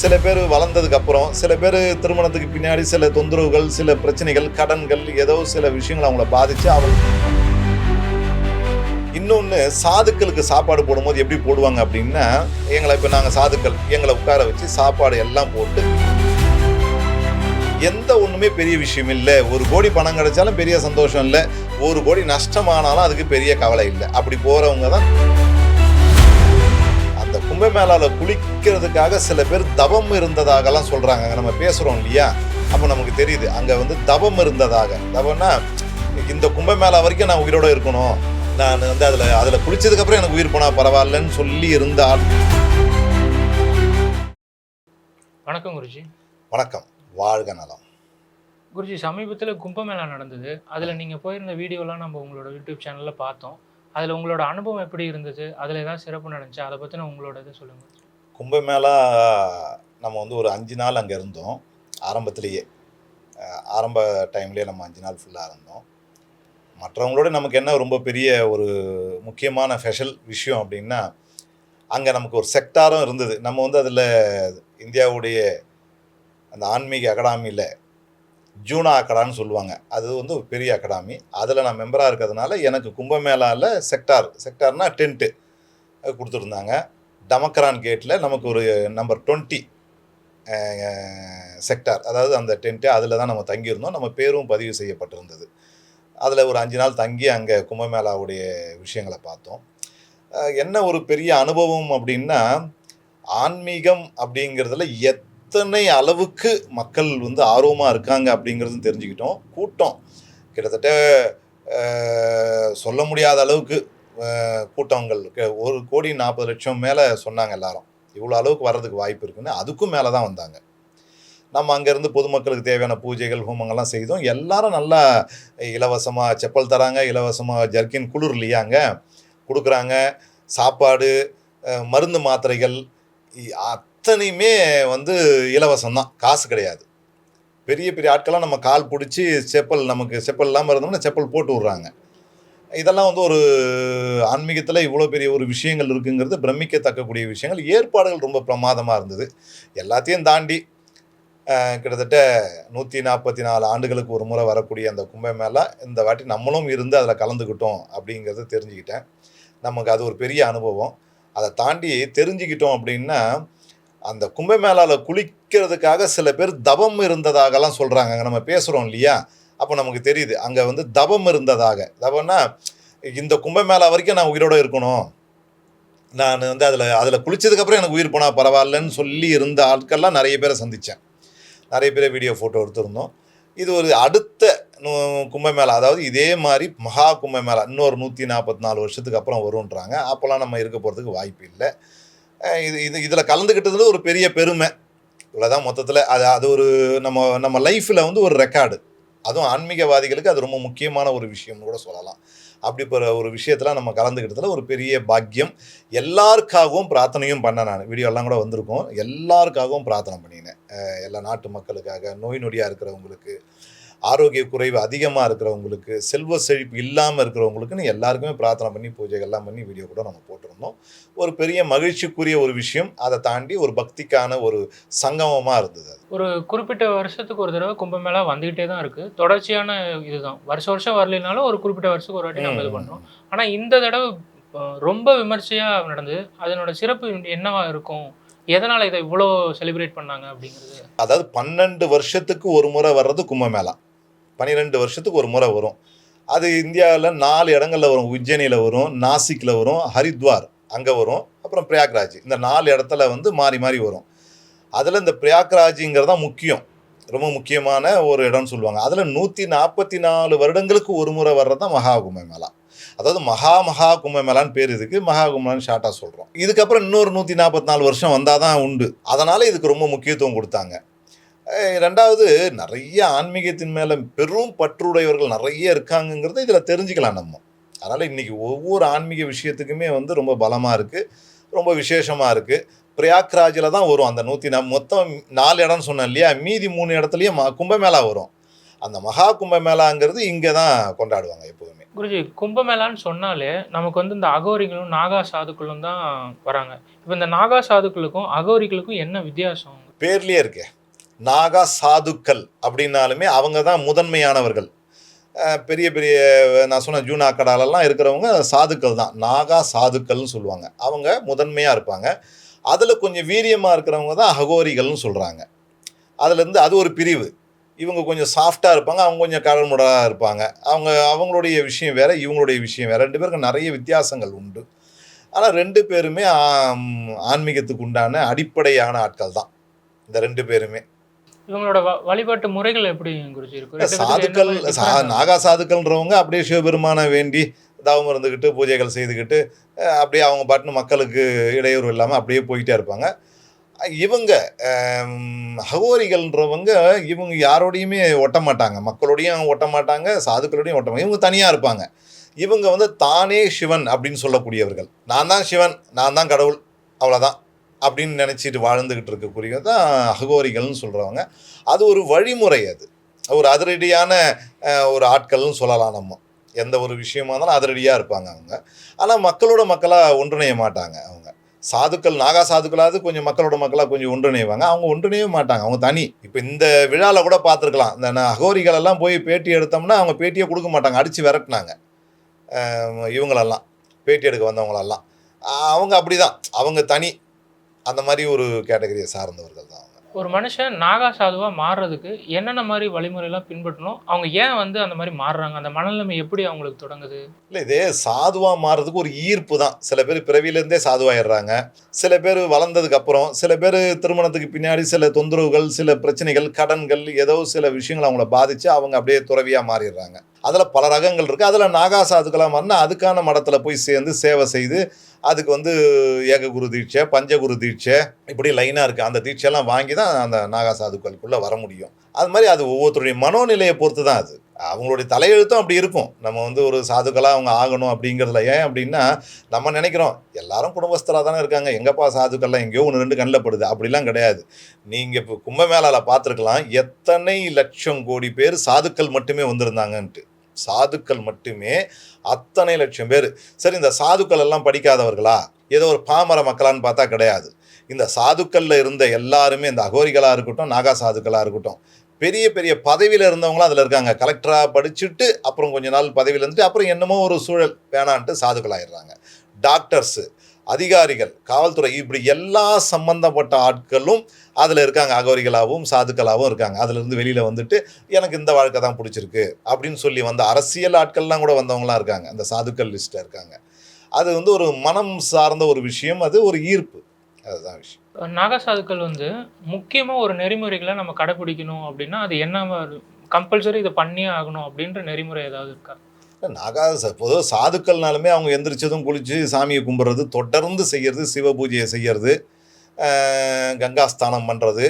சில பேர் வளர்ந்ததுக்கு அப்புறம் சில பேர் திருமணத்துக்கு பின்னாடி சில தொந்தரவுகள் சில பிரச்சனைகள் கடன்கள் ஏதோ சில விஷயங்கள் அவங்கள பாதிச்சு அவங்க இன்னொன்று சாதுக்களுக்கு சாப்பாடு போடும்போது எப்படி போடுவாங்க அப்படின்னா எங்களை இப்போ நாங்கள் சாதுக்கள் எங்களை உட்கார வச்சு சாப்பாடு எல்லாம் போட்டு எந்த ஒன்றுமே பெரிய விஷயம் இல்லை. ஒரு கோடி பணம் கிடைச்சாலும் பெரிய சந்தோஷம் இல்லை. ஒரு கோடி நஷ்டமானாலும் அதுக்கு பெரிய கவலை இல்லை. அப்படி போகிறவங்க தான் கும்பமேளாவில் குளிக்கிறதுக்காக சில பேர் தவம் இருந்ததாகலாம் சொல்கிறாங்க நம்ம பேசுகிறோம் இல்லையா? அப்போ நமக்கு தெரியுது. அங்கே வந்து தவம் இருந்ததாக. தவம்னா இந்த கும்பமேளா வரைக்கும் நான் உயிரோட இருக்கணும். நான் வந்து அதில் அதில் குளிச்சதுக்கப்புறம் எனக்கு உயிர் போனால் பரவாயில்லன்னு சொல்லி இருந்த ஆள் வணக்கம் குருஜி. வணக்கம். வாழ்க நலம். குருஜி சமீபத்தில் கும்பமேளா நடந்தது. அதில் நீங்கள் போயிருந்த வீடியோலாம் நம்ம உங்களோட யூடியூப் சேனலில் பார்த்தோம். அதில் உங்களோட அனுபவம் எப்படி இருந்தது? அதில் ஏதாவது சிறப்பு நடந்துச்சு அதை பற்றின உங்களோட இதை சொல்லுங்கள் கும்பமேளா நம்ம வந்து ஒரு அஞ்சு நாள் அங்கே இருந்தோம் ஆரம்பத்திலேயே. ஆரம்ப டைம்லேயே நம்ம அஞ்சு நாள் ஃபுல்லாக இருந்தோம். மற்றவங்களோட நமக்கு என்ன ரொம்ப பெரிய ஒரு முக்கியமான ஸ்பெஷல் விஷயம் அப்படின்னா அங்கே நமக்கு ஒரு செக்டாரும் இருந்தது. நம்ம வந்து அதில் இந்தியாவுடைய அந்த ஆன்மீக அகாடமியில் ஜூனா அகாடான்னு சொல்லுவாங்க. அது வந்து ஒரு பெரிய அகாடமி. அதில் நான் மெம்பராக இருக்கிறதுனால எனக்கு கும்பமேளாவில் செக்டார் செக்டார்னால் டென்ட்டு கொடுத்துருந்தாங்க. டமக்ரான் கேட்டில் நமக்கு ஒரு நம்பர் டுவெண்ட்டி செக்டார் அதாவது அந்த டென்ட்டு அதில் தான் நம்ம தங்கியிருந்தோம். நம்ம பேரும் பதிவு செய்யப்பட்டிருந்தது. அதில் ஒரு அஞ்சு நாள் தங்கி அங்கே கும்பமேளாவுடைய விஷயங்களை பார்த்தோம். என்ன ஒரு பெரிய அனுபவம் அப்படின்னா ஆன்மீகம் அப்படிங்கிறதுல எத்தனை அளவுக்கு மக்கள் வந்து ஆர்வமாக இருக்காங்க அப்படிங்கிறதும் தெரிஞ்சுக்கிட்டோம். கூட்டம் கிட்டத்தட்ட சொல்ல முடியாத அளவுக்கு கூட்டங்கள். ஒரு கோடி நாற்பது லட்சம் மேலே சொன்னாங்க எல்லாரும். இவ்வளோ அளவுக்கு வர்றதுக்கு வாய்ப்பு இருக்குன்னு அதுக்கும் மேலே தான் வந்தாங்க. நம்ம அங்கேருந்து பொதுமக்களுக்கு தேவையான பூஜைகள் ஹோமங்கள்லாம் செய்தோம். எல்லாரும் நல்லா இலவசமாக செப்பல் தராங்க இலவசமாக ஜர்க்கின் குளிர் இல்லையா அங்கே கொடுக்குறாங்க. சாப்பாடு மருந்து மாத்திரைகள் அத்தனையுமே வந்து இலவசம்தான். காசு கிடையாது. பெரிய பெரிய ஆட்கள்லாம் நம்ம கால் பிடிச்சி செப்பல் நமக்கு செப்பல் இல்லாமல் இருந்தோம்னா செப்பல் போட்டு விட்றாங்க. இதெல்லாம் வந்து ஒரு ஆன்மீகத்தில் இவ்வளோ பெரிய ஒரு விஷயங்கள் இருக்குங்கிறது பிரமிக்கத்தக்கக்கூடிய விஷயங்கள். ஏற்பாடுகள் ரொம்ப பிரமாதமாக இருந்தது. எல்லாத்தையும் தாண்டி கிட்டத்தட்ட நூற்றி நாற்பத்தி நாலு ஆண்டுகளுக்கு ஒரு முறை வரக்கூடிய அந்த கும்பமேளா இந்த வாட்டி நம்மளும் இருந்து அதில் கலந்துக்கிட்டோம் அப்படிங்கிறத தெரிஞ்சுக்கிட்டேன். நமக்கு அது ஒரு பெரிய அனுபவம். அதை தாண்டி தெரிஞ்சுக்கிட்டோம் அப்படின்னா அந்த கும்பமேளாவில் குளிக்கிறதுக்காக சில பேர் தபம் இருந்ததாகலாம் சொல்கிறாங்க நம்ம பேசுகிறோம் இல்லையா? அப்போ நமக்கு தெரியுது. அங்கே வந்து தபம் இருந்ததாக. தபம்னா இந்த கும்பமேளா வரைக்கும் நான் உயிரோட இருக்கணும். நான் வந்து அதில் அதில் குளித்ததுக்கப்புறம் எனக்கு உயிர் போனால் பரவாயில்லன்னு சொல்லி இருந்த ஆட்கள்லாம் நிறைய பேரை சந்தித்தேன் நிறைய பேரை வீடியோ ஃபோட்டோ எடுத்திருந்தோம். இது ஒரு அடுத்த கும்பமேளா. அதாவது இதே மாதிரி மகா கும்பமேளா. இன்னொரு நூற்றி நாற்பத்தி நாலு வருஷத்துக்கு அப்புறம் வரும்ன்றாங்க. அப்போல்லாம் நம்ம இருக்க போகிறதுக்கு வாய்ப்பு இல்லை. இது இது இதில் கலந்துக்கிட்டதுல ஒரு பெரிய பெருமை. இவ்வளோதான் மொத்தத்தில். அது அது ஒரு நம்ம நம்ம லைஃப்பில் வந்து ஒரு ரெக்கார்டு. அதுவும் ஆன்மீகவாதிகளுக்கு அது ரொம்ப முக்கியமான ஒரு விஷயம்னு கூட சொல்லலாம். அப்படி ஒரு விஷயத்தில் நம்ம கலந்துக்கிட்டதில் ஒரு பெரிய பாக்கியம். எல்லாருக்காகவும் பிரார்த்தனையும் பண்ணேன் நான். வீடியோலாம் கூட வந்திருக்கோம். எல்லாருக்காகவும் பிரார்த்தனை பண்ணினேன். எல்லா நாட்டு மக்களுக்காக நோய் நொடியாக இருக்கிறவங்களுக்கு ஆரோக்கிய குறைவு அதிகமாக இருக்கிறவங்களுக்கு செல்வ செழிப்பு இல்லாமல் இருக்கிறவங்களுக்குன்னு எல்லாருக்குமே பிரார்த்தனை பண்ணி பூஜைகள்லாம் பண்ணி வீடியோ கூட நம்ம போட்டிருந்தோம். ஒரு பெரிய மகிழ்ச்சிக்குரிய ஒரு விஷயம். அதை தாண்டி ஒரு பக்திக்கான ஒரு சங்கமமாக இருந்தது அது. ஒரு குறிப்பிட்ட வருஷத்துக்கு ஒரு தடவை கும்பமேளா வந்துகிட்டே தான் இருக்கு. தொடர்ச்சியான இதுதான். வருஷம் வருஷம் வரலைனாலும் ஒரு குறிப்பிட்ட வருஷத்துக்கு ஒரு வாட்டி நம்ம இது பண்ணுறோம் ஆனால் இந்த தடவை ரொம்ப விமர்சையாக நடந்தது. அதனோட சிறப்பு என்னவா இருக்கும்? எதனால் இதை இவ்வளோ செலிப்ரேட் பண்ணாங்க அப்படிங்கிறது? அதாவது பன்னெண்டு வருஷத்துக்கு ஒரு முறை வர்றது கும்பமேளா. பன்னிரெண்டு வருஷத்துக்கு ஒரு முறை வரும். அது இந்தியாவில் நாலு இடங்களில் வரும். உஜ்ஜயினியில் வரும் நாசிக்கில் வரும் ஹரித்வார் அங்கே வரும் அப்புறம் பிரயாக்ராஜ். இந்த நாலு இடத்துல வந்து மாறி மாறி வரும். அதில் இந்த பிரயாக்ராஜிங்கிறது தான் முக்கியம். ரொம்ப முக்கியமான ஒரு இடம்னு சொல்லுவாங்க. அதில் நூற்றி நாற்பத்தி நாலு வருடங்களுக்கு ஒரு முறை வர்றது தான் மகா கும்பமேளா அதாவது மகா மகா கும்பமேளான்னு பேர் இதுக்கு மகா கும்பமேளான்னு ஷார்ட்டாக சொல்கிறோம் இதுக்கப்புறம் இன்னொரு நூற்றி நாற்பத்தி நாலு வருஷம் வந்தால் தான் உண்டு. அதனால் இதுக்கு ரொம்ப முக்கியத்துவம் கொடுத்தாங்க. ரெண்டாவது நிறைய ஆன்மீகத்தின் மேலே பெரும் பற்றுடையவர்கள் நிறைய இருக்காங்கங்கிறத இதில் தெரிஞ்சுக்கலாம் நம்ம. அதனால் இன்றைக்கி ஒவ்வொரு ஆன்மீக விஷயத்துக்குமே வந்து ரொம்ப பலமாக இருக்குது ரொம்ப விசேஷமாக இருக்குது பிரயாக்ராஜில் தான் வரும். அந்த நூற்றி நா மொத்தம் நாலு இடம்னு சொன்னேன் இல்லையா? மீதி மூணு இடத்துலையும் ம கும்பமேளா வரும். அந்த மகா கும்பமேளாங்கிறது இங்கே தான் கொண்டாடுவாங்க எப்போதுமே. குருஜி கும்பமேளான்னு சொன்னாலே நமக்கு வந்து இந்த அகோரிகளும் நாகா சாதுக்களும் தான் வராங்க. இப்போ இந்த நாகா சாதுக்களுக்கும் அகோரிகளுக்கும் என்ன வித்தியாசம்? பேர்லயே இருக்கே. நாகா சாதுக்கள் அப்படின்னாலுமே அவங்க தான் முதன்மையானவர்கள். பெரிய பெரிய நான் சொன்ன ஜூன் அக்கடாலெல்லாம் இருக்கிறவங்க சாதுக்கள் தான். நாகா சாதுக்கள்னு சொல்லுவாங்க. அவங்க முதன்மையாக இருப்பாங்க. அதில் கொஞ்சம் வீரியமாக இருக்கிறவங்க தான் அகோரிகள்னு சொல்கிறாங்க அதுலேருந்து அது ஒரு பிரிவு. இவங்க கொஞ்சம் சாஃப்டாக இருப்பாங்க அவங்க கொஞ்சம் கடல்முடலாக இருப்பாங்க. அவங்க அவங்களுடைய விஷயம் வேறு இவங்களுடைய விஷயம் வேறு. ரெண்டு பேருக்கு நிறைய வித்தியாசங்கள் உண்டு. ஆனால் ரெண்டு பேருமே ஆன்மீகத்துக்கு உண்டான அடிப்படையான ஆட்கள் தான். இந்த ரெண்டு பேருமே. இவங்களோட வழிபாட்டு முறைகள் எப்படி குருஜி இருக்கு? சாதுக்கள்? நாகா சாதுக்கள்ன்றவங்க அப்படியே சிவபெருமானை வேண்டி தவம் இருந்துக்கிட்டு பூஜைகள் செய்துக்கிட்டு அப்படியே அவங்க பாட்டுன்னு மக்களுக்கு இடையூறு இல்லாமல் அப்படியே போயிட்டே இருப்பாங்க. இவங்க ஆம், அகோரிகள்ன்றவங்க இவங்க யாரோடையுமே ஒட்ட மாட்டாங்க. மக்களோடையும் ஒட்ட மாட்டாங்க சாதுக்களோடையும் ஒட்ட மாட்டாங்க. இவங்க தனியாக இருப்பாங்க. இவங்க வந்து தானே சிவன் அப்படின்னு சொல்லக்கூடியவர்கள். நான் தான் சிவன் நான் தான் கடவுள் அவ்வளோதான் அப்படின்னு நினச்சிட்டு வாழ்ந்துக்கிட்டு இருக்கக்கூடிய தான் அகோரிகள்னு சொல்கிறவங்க அது ஒரு வழிமுறை அது. ஒரு அதிரடியான ஒரு ஆட்கள்னு சொல்லலாம் நம்ம. எந்த ஒரு விஷயமா இருந்தாலும் அதிரடியாக இருப்பாங்க அவங்க. ஆனால் மக்களோட மக்களாக ஒன்றிணைய மாட்டாங்க அவங்க. சாதுக்கள் நாகா சாதுக்களாவது கொஞ்சம் மக்களோட மக்களாக கொஞ்சம் ஒன்றிணைவாங்க. அவங்க ஒன்றிணைய மாட்டாங்க. அவங்க தனி. இப்போ இந்த விழாவில் கூட பார்த்துருக்கலாம். இந்த அகோரிகளெல்லாம் அகோரிகள் எல்லாம் போய் பேட்டி எடுத்தோம்னா அவங்க பேட்டியை கொடுக்க மாட்டாங்க. அடித்து விரட்டினாங்க. இவங்களெல்லாம். பேட்டி எடுக்க வந்தவங்களெல்லாம். அவங்க அவங்க அப்படிதான். அவங்க தனி. அந்த மாதிரி ஒரு கேட்டகரியை சார்ந்தவர்கள் தான் ஒரு மனுஷன் நாகா சாதுவா மாறுறதுக்கு என்னென்ன மாதிரி வழிமுறையெல்லாம் பின்பற்றணும்? அவங்க ஏன் வந்து அந்த மாதிரி மாறுறாங்க? அந்த மனநிலைமை எப்படி அவங்களுக்கு தொடங்குது? இல்லை இதே சாதுவாக மாறுறதுக்கு ஒரு ஈர்ப்பு தான். சில பேர் பிறவியிலேருந்தே சாதுவாயிடுறாங்க. சில பேர் வளர்ந்ததுக்கு அப்புறம் சில பேர் திருமணத்துக்கு பின்னாடி சில தொந்தரவுகள் சில பிரச்சனைகள் கடன்கள் ஏதோ சில விஷயங்கள் அவங்கள பாதித்து அவங்க அப்படியே துறவியாக மாறிடுறாங்க. அதில் பல ரகங்கள் இருக்குது அதில் நாகா சாதுக்களாக அதுக்கான மடத்தில் போய் சேர்ந்து சேவை செய்து அதுக்கு வந்து ஏககுரு தீட்சை பஞ்சகுரு தீட்சை இப்படி லைனாக இருக்குது அந்த தீட்சையெல்லாம் வாங்கி தான் அந்த நாகா சாதுக்களுக்குள்ளே வர முடியும். அது மாதிரி அது ஒவ்வொருத்தருடைய மனோநிலையை பொறுத்து தான் அது. அவங்களுடைய தலையெழுத்தும் அப்படி இருக்கும். நம்ம வந்து ஒரு சாதுக்களாக அவங்க ஆகணும் அப்படிங்கிறதுல. ஏன் அப்படின்னா நம்ம நினைக்கிறோம் எல்லாரும் குடும்பஸ்தராக தானே இருக்காங்க. எங்கப்பா சாதுக்கள்லாம் எங்கேயோ ஒன்று ரெண்டு கண்ணில் படுது. அப்படிலாம் கிடையாது. நீங்கள் இப்போ கும்பமேளாவில் பார்த்துருக்கலாம். எத்தனை லட்சம் கோடி பேர் சாதுக்கள் மட்டுமே வந்திருந்தாங்கன்ட்டு. சாதுக்கள் மட்டுமே அத்தனை லட்சம் பேர். சரி இந்த சாதுக்கள் எல்லாம் படிக்காதவர்களா? ஏதோ ஒரு பாமர மக்களான்னு பார்த்தா கிடையாது. இந்த சாதுக்களில் இருந்த எல்லாருமே இந்த அகோரிகளாக இருக்கட்டும் நாகா சாதுக்களாக இருக்கட்டும் பெரிய பெரிய பதவியில் இருந்தவங்களும் அதில் இருக்காங்க. கலெக்டராக படிச்சுட்டு அப்புறம் கொஞ்ச நாள் பதவியில் இருந்துட்டு அப்புறம் என்னமோ ஒரு சூழல் வேணான்ட்டு சாதுக்களாயிடுறாங்க. டாக்டர்ஸு அதிகாரிகள் காவல்துறை இப்படி எல்லா சம்பந்தப்பட்ட ஆட்களும் அதில் இருக்காங்க. அகோரிகளாகவும் சாதுக்களாகவும் இருக்காங்க. அதுலேருந்து வெளியில் வந்துட்டு எனக்கு இந்த வாழ்க்கை தான் பிடிச்சிருக்கு. அப்படின்னு சொல்லி வந்த அரசியல் ஆட்கள்லாம் கூட வந்தவங்களாம் இருக்காங்க. அந்த சாதுக்கள் லிஸ்ட்டில் இருக்காங்க. அது வந்து ஒரு மனம் சார்ந்த ஒரு விஷயம். அது ஒரு ஈர்ப்பு. அதுதான் விஷயம். நாகசாதுக்கள் வந்து முக்கியமாக ஒரு நெறிமுறைகளை நம்ம கடைபிடிக்கணும் அப்படின்னா அது என்ன கம்பல்சரி இதை பண்ணியே ஆகணும் அப்படின்ற நெறிமுறை ஏதாவது இருக்கா? நாகா ச- பொதுவாக சாதுக்கள்னாலுமே அவங்க எந்திரிச்சதும் குளித்து சாமியை கும்பிட்றது தொடர்ந்து செய்கிறது சிவ பூஜையை செய்கிறது கங்காஸ்தானம் கங்கா ஸ்தானம் பண்ணுறது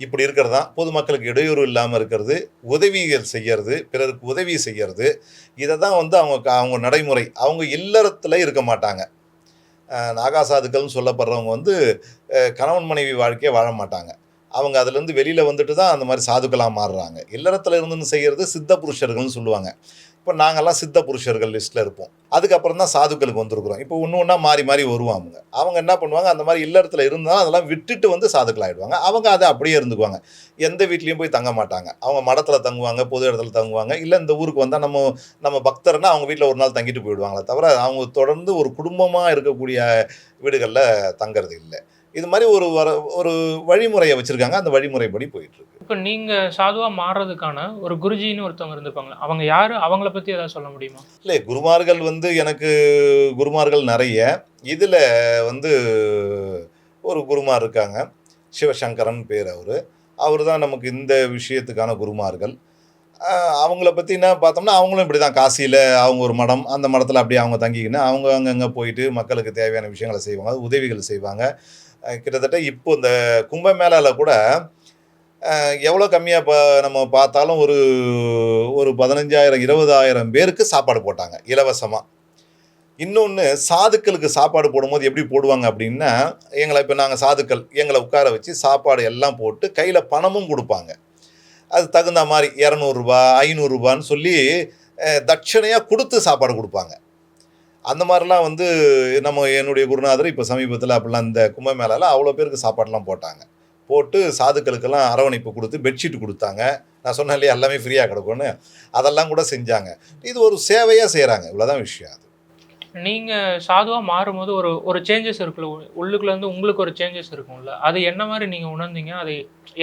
இப்படி இருக்கிறது தான். பொதுமக்களுக்கு இடையூறு இல்லாமல் இருக்கிறது உதவிகள் செய்கிறது பிறருக்கு உதவி செய்கிறது இதை தான் வந்து அவங்க க- அவங்க நடைமுறை. அவங்க இல்லறத்தில் இருக்க மாட்டாங்க. நாகாசாதுக்கள்னு நாகா சாதுக்கள்னு சொல்லப்படுறவங்க வந்து கணவன் மனைவி வாழ்க்கையை வாழ மாட்டாங்க. அவங்க அதுலேருந்து வெளியில் வந்துட்டு தான் அந்த மாதிரி சாதுக்களாக மாறுறாங்க. இல்லறத்தில் இருந்துன்னு செய்கிறது சித்த புருஷர்கள்னு சொல்லுவாங்க. இப்போ நாங்கள்லாம் சித்த புருஷர்கள் லிஸ்ட்டில் இருப்போம். அதுக்கப்புறம் தான் சாதுக்களுக்கு வந்திருக்கிறோம். இப்போ ஒன்று ஒன்றா மாறி மாறி வருவாங்க அவங்க. என்ன பண்ணுவாங்க? அந்த மாதிரி இல்லறத்தில் இருந்தாலும் அதெல்லாம் விட்டுட்டு வந்து சாதுக்கள் ஆகிடுவாங்க அவங்க அதை அப்படியே இருந்துக்குவாங்க. எந்த வீட்லேயும் போய் தங்க மாட்டாங்க. அவங்க மடத்தில் தங்குவாங்க பொது இடத்துல தங்குவாங்க. இல்லை இந்த ஊருக்கு வந்தால் நம்ம நம்ம பக்தர்னா அவங்க வீட்டில் ஒரு நாள் தங்கிட்டு போயிடுவாங்களே தவிர அவங்க தொடர்ந்து ஒரு குடும்பமாக இருக்கக்கூடிய வீடுகளில் தங்குறது இல்லை. இது மாதிரி ஒரு வர ஒரு வழிமுறையை வச்சுருக்காங்க. அந்த வழிமுறைப்படி போயிட்டுருக்கு. இப்போ நீங்க சாதுவா மாறுறதுக்கான ஒரு குருஜின்னு ஒருத்தவங்க இருந்திருப்பாங்க அவங்க யாரு? அவங்கள பத்தி ஏதாவது சொல்ல முடியுமா? இல்லை குருமார்கள் வந்து எனக்கு குருமார்கள் நிறைய. இதில் வந்து ஒரு குருமார் இருக்காங்க. சிவசங்கரன் பேர் அவர். அவர் தான் நமக்கு இந்த விஷயத்துக்கான குருமார்கள். அவங்கள பற்றி என்ன பார்த்தோம்னா அவங்களும் இப்படி தான் காசியில் அவங்க ஒரு மடம் அந்த மடத்தில் அப்படியே அவங்க தங்கிக்கின்னு அவங்க அங்கங்கே போயிட்டு மக்களுக்கு தேவையான விஷயங்களை செய்வாங்க உதவிகள் செய்வாங்க. கிட்டத்தட்ட இப்போ இந்த கும்பமேளாவில் கூட எவ்வளோ கம்மியாக இப்போ நம்ம பார்த்தாலும் ஒரு ஒரு பதினஞ்சாயிரம் இருபதாயிரம் பேருக்கு சாப்பாடு போட்டாங்க இலவசமாக இன்னொன்று சாதுக்களுக்கு சாப்பாடு போடும்போது எப்படி போடுவாங்க அப்படின்னா எங்களை இப்போ நாங்கள் சாதுக்கள் எங்களை உட்கார வச்சு சாப்பாடு எல்லாம் போட்டு கையில் பணமும் கொடுப்பாங்க. அது தகுந்த மாதிரி இரநூறுபா ஐநூறுரூபான்னு சொல்லி தட்சணையாக கொடுத்து சாப்பாடு கொடுப்பாங்க. அந்த மாதிரிலாம் வந்து நம்ம என்னுடைய குருநாதர் இப்போ சமீபத்தில் அப்படிலாம் இந்த கும்பமேளால அவ்வளோ பேருக்கு சாப்பாடெலாம் போட்டாங்க. போட்டு சாதுக்களுக்கெல்லாம் அரவணைப்பு கொடுத்து பெட்ஷீட் கொடுத்தாங்க. நான் சொன்னேன் இல்லையா எல்லாமே ஃப்ரீயாக கிடக்கும்னு. அதெல்லாம் கூட செஞ்சாங்க. இது ஒரு சேவையாக செய்கிறாங்க இவ்வளோதான் விஷயம் அது. நீங்கள் சாதுவாக மாறும்போது ஒரு ஒரு சேஞ்சஸ் இருக்குல்ல. உள்ளுக்குள்ளேருந்து உங்களுக்கு ஒரு சேஞ்சஸ் இருக்கும்ல. அது என்ன மாதிரி நீங்கள் உணர்ந்தீங்க? அது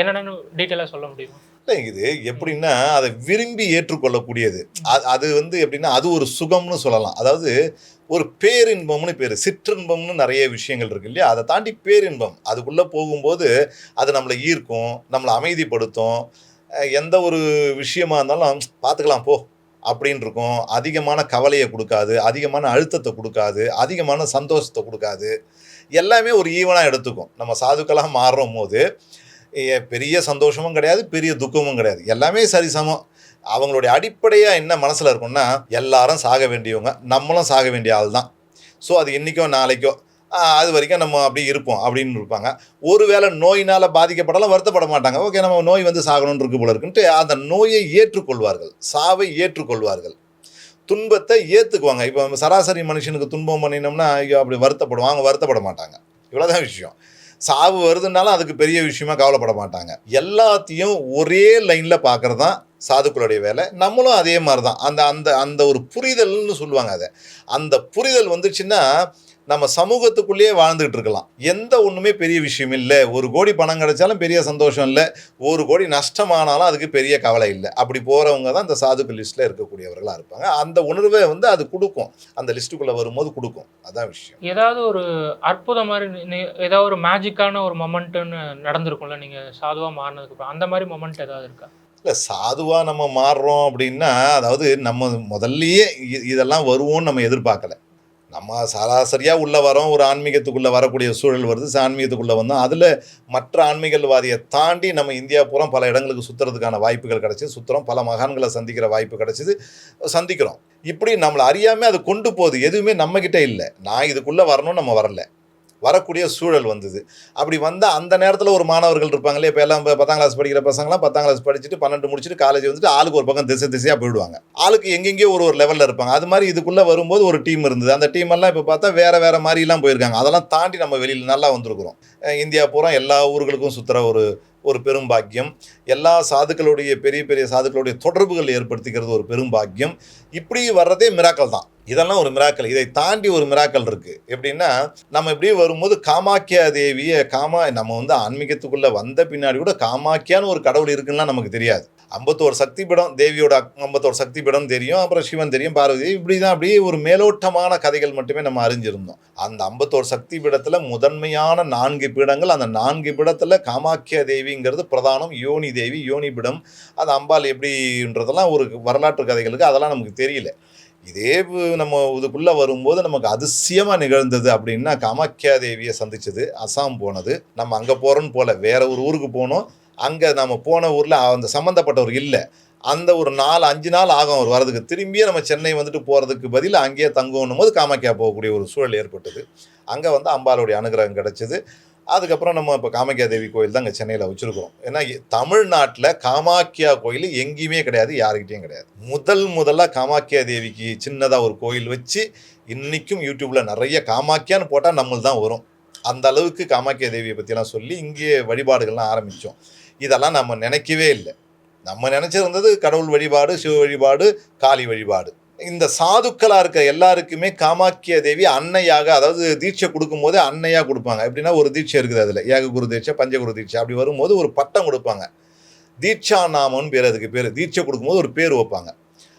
என்னென்னு டீட்டெயிலாக சொல்ல முடியுமா? இது எப்படின்னா அதை விரும்பி ஏற்றுக்கொள்ளக்கூடியது. அது அது வந்து எப்படின்னா அது ஒரு சுகம்னு சொல்லலாம். அதாவது ஒரு பேரின்பம்னு பேர். சிற்றின்பம்னு நிறைய விஷயங்கள் இருக்கு இல்லையா? அதை தாண்டி பேரின்பம். அதுக்குள்ளே போகும்போது அது நம்மளை ஈர்க்கும் நம்மளை அமைதிப்படுத்தும். எந்த ஒரு விஷயமா இருந்தாலும் பார்த்துக்கலாம் போ அப்படின்னு இருக்கும். அதிகமான கவலையை கொடுக்காது. அதிகமான அழுத்தத்தை கொடுக்காது. அதிகமான சந்தோஷத்தை கொடுக்காது. எல்லாமே ஒரு ஈவனாக எடுத்துக்கும். நம்ம சாதுக்களாக மாறும் போது பெரிய சந்தோஷமும் கிடையாது பெரிய துக்கமும் கிடையாது. எல்லாமே சரிசமம் அவங்களுடைய அடிப்படையாக என்ன மனசில் இருக்கும்னா எல்லாரும் சாக வேண்டியவங்க நம்மளும் சாக வேண்டிய ஆள் தான். ஸோ அது இன்றைக்கோ நாளைக்கோ அது வரைக்கும் நம்ம அப்படி இருப்போம் அப்படின்னு இருப்பாங்க. ஒருவேளை நோயினால் பாதிக்கப்படலாம் வருத்தப்பட மாட்டாங்க. ஓகே நம்ம நோய் வந்து சாகணும்னு இருக்கு போல இருக்குன்ட்டு அந்த நோயை ஏற்றுக்கொள்வார்கள். சாவை ஏற்றுக்கொள்வார்கள். துன்பத்தை ஏற்றுக்குவாங்க இப்போ சராசரி மனுஷனுக்கு துன்பம் பண்ணினோம்னா ஐயோ அப்படி வருத்தப்படுவாங்க அவங்க வருத்தப்பட மாட்டாங்க. இவ்வளோதான் விஷயம். சாவு வருதுனாலும் அதுக்கு பெரிய விஷயமா கவலைப்பட மாட்டாங்க. எல்லாத்தையும் ஒரே லைனில் பார்க்கறது தான் சாதுக்களுடைய வேலை. நம்மளும் அதே மாதிரி தான் அந்த அந்த அந்த ஒரு புரிதல்னு சொல்லுவாங்க அதை. அந்த புரிதல் வந்துச்சுன்னா நம்ம சமூகத்துக்குள்ளேயே வாழ்ந்துகிட்டு இருக்கலாம் எந்த ஒன்றுமே பெரிய விஷயம் இல்லை. ஒரு கோடி பணம் கிடைச்சாலும் பெரிய சந்தோஷம் இல்லை. ஒரு கோடி நஷ்டமானாலும் அதுக்கு பெரிய கவலை இல்லை. அப்படி போகிறவங்க தான் இந்த சாதுக்கள் லிஸ்ட்டில் இருக்கக்கூடியவர்களாக இருப்பாங்க. அந்த உணர்வை வந்து அது கொடுக்கும். அந்த லிஸ்ட்டுக்குள்ளே வரும்போது கொடுக்கும். அதான் விஷயம். ஏதாவது ஒரு அற்புதம் மாதிரி ஏதாவது ஒரு மேஜிக்கான ஒரு மொமெண்ட்டுன்னு நடந்திருக்கும்ல. நீங்க சாதுவா மாறினதுக்கு அப்புறம் அந்த மாதிரி மொமெண்ட் ஏதாவது இருக்கா? இல்லை சாதுவாக நம்ம மாறுறோம் அப்படின்னா அதாவது நம்ம முதல்லயே இதெல்லாம் வருவோம்னு நம்ம எதிர்பார்க்கல. நம்ம சராசரியாக உள்ளே வரோம் ஒரு ஆன்மீகத்துக்குள்ளே வரக்கூடிய சூழல் வருது ஆன்மீகத்துக்குள்ளே வந்தோம். அதில் மற்ற ஆன்மீகவாதியை தாண்டி நம்ம இந்தியா பூரா பல இடங்களுக்கு சுற்றுறதுக்கான வாய்ப்புகள் கிடச்சிது. சுற்றுறோம் பல மகான்களை சந்திக்கிற வாய்ப்பு கிடச்சிது. சந்திக்கிறோம். இப்படி நம்மளை அறியாமல் அது கொண்டு போகுது. எதுவுமே நம்மக்கிட்ட இல்லை. நான் இதுக்குள்ளே வரணும் நம்ம வரல. வரக்கூடிய சூழல் வந்தது. அப்படி வந்தால் அந்த நேரத்தில் ஒரு மாணவர்கள் இருப்பாங்களே இப்போ எல்லாம் இப்போ பத்தாம் கிளாஸ் படிக்கிற பசங்களாம் பத்தாம் கிளாஸ் படிச்சுட்டு பன்னெண்டு முடிச்சுட்டு காலேஜ் வந்துட்டு ஆளுக்கு ஒரு பக்கம் திசை திசையாக போயிடுவாங்க. ஆளுக்கு எங்கெங்கேயோ ஒரு ஒரு லெவலில் இருப்பாங்க. அது மாதிரி இதுக்குள்ளே வரும்போது ஒரு டீம் இருந்தது. அந்த டீம் எல்லாம் இப்போ பார்த்தா வேறு வேறு மாதிரிலாம் போயிருக்காங்க. அதெல்லாம் தாண்டி நம்ம வெளியில் நல்லா வந்திருக்கிறோம். இந்தியா பூரா எல்லா ஊர்களுக்கும் சுற்றுற ஒரு ஒரு பெரும் பாக்கியம். எல்லா சாதுக்களுடைய பெரிய பெரிய சாதுக்களுடைய தொடர்புகள் ஏற்படுத்திக்கிறது ஒரு பெரும் பாக்கியம். இப்படி வர்றதே மிராக்கள் தான். இதெல்லாம் ஒரு மிராக்கள் இதை தாண்டி ஒரு மிராக்கள் இருக்குது எப்படின்னா நம்ம இப்படியே வரும்போது காமாக்கியா தேவியை காமா நம்ம வந்து ஆன்மீகத்துக்குள்ளே வந்த பின்னாடி கூட காமாக்கியான்னு ஒரு கடவுள் இருக்குன்னா நமக்கு தெரியாது. ஐம்பத்தோரு சக்தி பீடம் தேவியோட ஐம்பத்தோரு சக்தி பீடம் தெரியும் அப்புறம் சிவன் தெரியும் பார்வதி இப்படி தான் அப்படியே ஒரு மேலோட்டமான கதைகள் மட்டுமே நம்ம அறிஞ்சிருந்தோம். அந்த ஐம்பத்தோரு சக்தி பீடத்தில் முதன்மையான நான்கு பீடங்கள் அந்த நான்கு பீடத்தில் காமாக்கியா தேவிங்கிறது பிரதானம். யோனி தேவி யோனிபிடம் அது அம்பாள் எப்படின்றதெல்லாம் ஒரு வரலாற்று கதைகளுக்கு அதெல்லாம் நமக்கு தெரியல. இதே நம்ம இதுக்குள்ளே வரும்போது நமக்கு அதிசயமாக நிகழ்ந்தது அப்படின்னா காமாக்கியா தேவியை சந்திச்சது அசாம் போனது. நம்ம அங்கே போகிறோன்னு போல வேற ஒரு ஊருக்கு போனோம். அங்கே நம்ம போன ஊரில் அந்த சம்மந்தப்பட்டவர் இல்லை. அந்த ஒரு நாலு அஞ்சு நாள் ஆகும் அவர் வரதுக்கு திரும்பியே நம்ம சென்னை வந்துட்டு போகிறதுக்கு பதில் அங்கேயே தங்கணும் போது காமாக்கியா போகக்கூடிய ஒரு சூழல் ஏற்பட்டது. அங்கே வந்து அம்பாளுடைய அனுகிரகம் கிடச்சிது. அதுக்கப்புறம் நம்ம இப்போ காமாக்கியா தேவி கோயில் தான் இங்கே சென்னையில் வச்சுருக்கோம் ஏன்னா தமிழ்நாட்டில் காமாக்கியா கோயில் எங்கேயுமே கிடையாது யாருக்கிட்டேயும் கிடையாது. முதல் முதலாக காமாக்கியா தேவிக்கு சின்னதாக ஒரு கோயில் வச்சு இன்றைக்கும் யூடியூப்பில் நிறைய காமாக்கியான்னு போட்டால் நம்மளுக்கு தான் வரும். அந்த அளவுக்கு காமாக்கியா தேவியை பற்றிலாம் சொல்லி இங்கே வழிபாடுகள்லாம் ஆரம்பித்தோம் இதெல்லாம் நம்ம நினைக்கவே இல்லை. நம்ம நினச்சிருந்தது கடவுள் வழிபாடு சிவ வழிபாடு காளி வழிபாடு. இந்த சாதுக்களாக இருக்கிற எல்லாருக்குமே காமாக்கிய தேவி அன்னையாக அதாவது தீட்சை கொடுக்கும்போது அன்னையாக கொடுப்பாங்க. எப்படின்னா ஒரு தீட்சை இருக்குது அதில். ஏககுரு தீட்சை பஞ்சகுரு தீட்சை. அப்படி வரும்போது ஒரு பட்டம் கொடுப்பாங்க. தீட்சா நாமம்னு பேர் அதுக்கு பேர். தீட்சை கொடுக்கும்போது ஒரு பேர் வைப்பாங்க.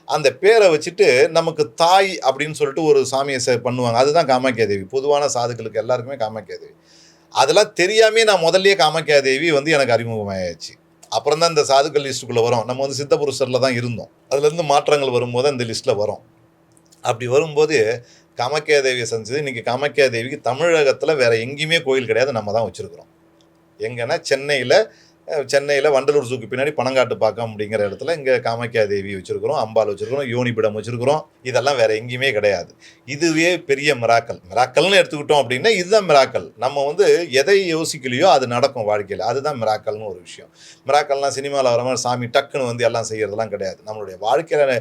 அந்த பேரை வச்சுட்டு நமக்கு தாய் அப்படின்னு சொல்லிட்டு ஒரு சாமியை பண்ணுவாங்க. அதுதான் காமாக்கியா தேவி. பொதுவான சாதுக்களுக்கு எல்லாருக்குமே காமாக்கியா தேவி. அதெல்லாம் தெரியாமே நான் முதல்லயே காமாக்கியா தேவி வந்து எனக்கு அறிமுகமாயாச்சு. அப்புறம் தான் இந்த சாதுக்கள் லிஸ்ட்டுக்குள்ளே வரும். நம்ம வந்து சித்த புருஷரில் தான் இருந்தோம். அதுலேருந்து மாற்றங்கள் வரும்போது அந்த லிஸ்ட்டில் வரும். அப்படி வரும்போது காமாக்கியா தேவியை சந்திச்சது. இன்றைக்கி காமாக்கியா தேவிக்கு தமிழகத்தில் வேறு எங்கேயுமே கோயில் கிடையாது. நம்ம தான் வச்சுருக்குறோம். எங்கன்னா சென்னையில் சென்னையில் வண்டலூர் ஜூக்கு பின்னாடி பனங்காட்டு பாக்கம் அப்படிங்கிற இடத்துல இங்கே காமாக்கியா தேவி வச்சுருக்கிறோம் அம்பாள் வச்சுருக்கிறோம் யோனிபிடம் வச்சுருக்கிறோம். இதெல்லாம் வேறு எங்கேயுமே கிடையாது. இதுவே பெரிய மிராக்கல் மிராக்கல்னு எடுத்துக்கிட்டோம் அப்படின்னா இதுதான் மிராக்கல் நம்ம வந்து எதை யோசிக்கலையோ அது நடக்கும் வாழ்க்கையில். அதுதான் மிராக்கல்னு ஒரு விஷயம். மிராக்கல்னால் சினிமாவில் வர மாதிரி சாமி டக்குன்னு வந்து எல்லாம் செய்கிறதெல்லாம் கிடையாது. நம்மளுடைய வாழ்க்கையில்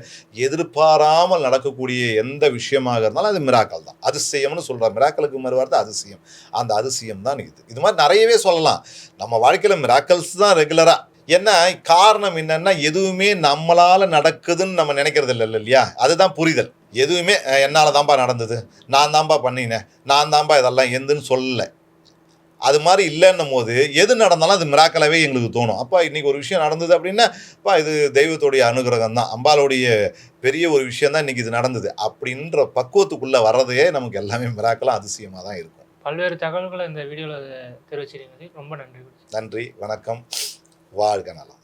எதிர்பாராமல் நடக்கக்கூடிய எந்த விஷயமாக இருந்தாலும் அது மிராக்கல் தான். அதிசயம்னு சொல்கிறோம் மிராக்கலுக்கு மறுவார்த்தை அதிசயம். அந்த அதிசயம் தான் இது. இது மாதிரி நிறையவே சொல்லலாம். நம்ம வாழ்க்கையில் மிராக்கல்ஸ் தான் ரெகுலராக என்ன காரணம் என்னன்னா எதுவுமே நம்மளால நடக்குதுன்னு நம்ம நினைக்கிறது இல்லை இல்லையா? அதுதான் புரிதல். எதுவுமே என்னால் தான்ப்பா நடந்தது? நான் தான்ப்பா பண்ணினேன். நான் தான்ப்பா இதெல்லாம் எந்துன்னு சொல்லலை. அது மாதிரி இல்லைன்னும் போது எது நடந்தாலும் அது மிராக்கலாவே எங்களுக்கு தோணும். அப்பா இன்றைக்கி ஒரு விஷயம் நடந்தது அப்படின்னா அப்பா இது தெய்வத்துடைய அனுகிரகம் தான். அம்பாளுடைய பெரிய ஒரு விஷயம் தான் இன்னைக்கு இது நடந்தது. அப்படின்ற பக்குவத்துக்குள்ளே வர்றதே நமக்கு எல்லாமே மிராக்கலாக அதிசயமாக தான் இருக்கும். பல்வேறு தகவல்களை இந்த வீடியோவில் தெரிவிச்சிருந்தது ரொம்ப நன்றி. நன்றி. வணக்கம். வாழ்க நலம்.